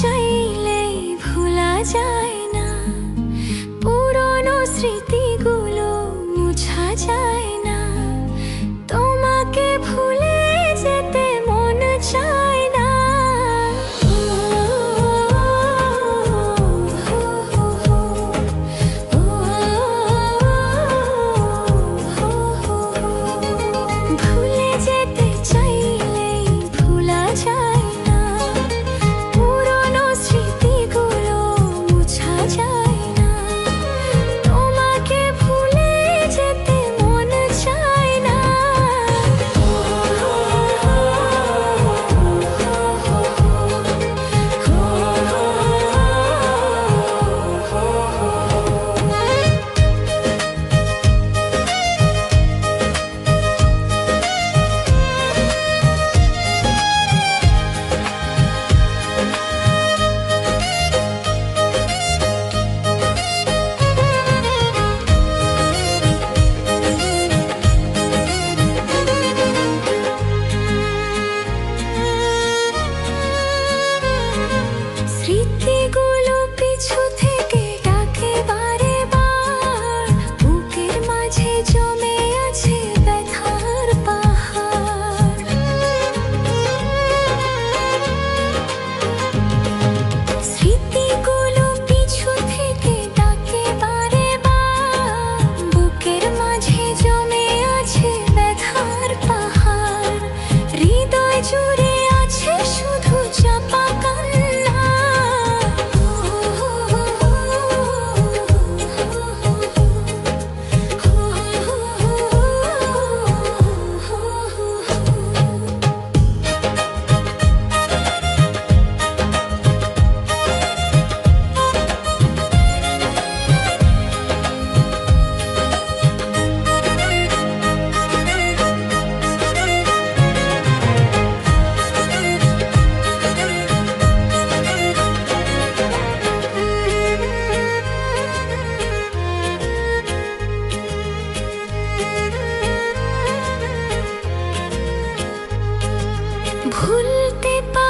চাইলেই ভোলা যায় না। পুরনো স্মৃতিগুলো ভুলতে পারিনি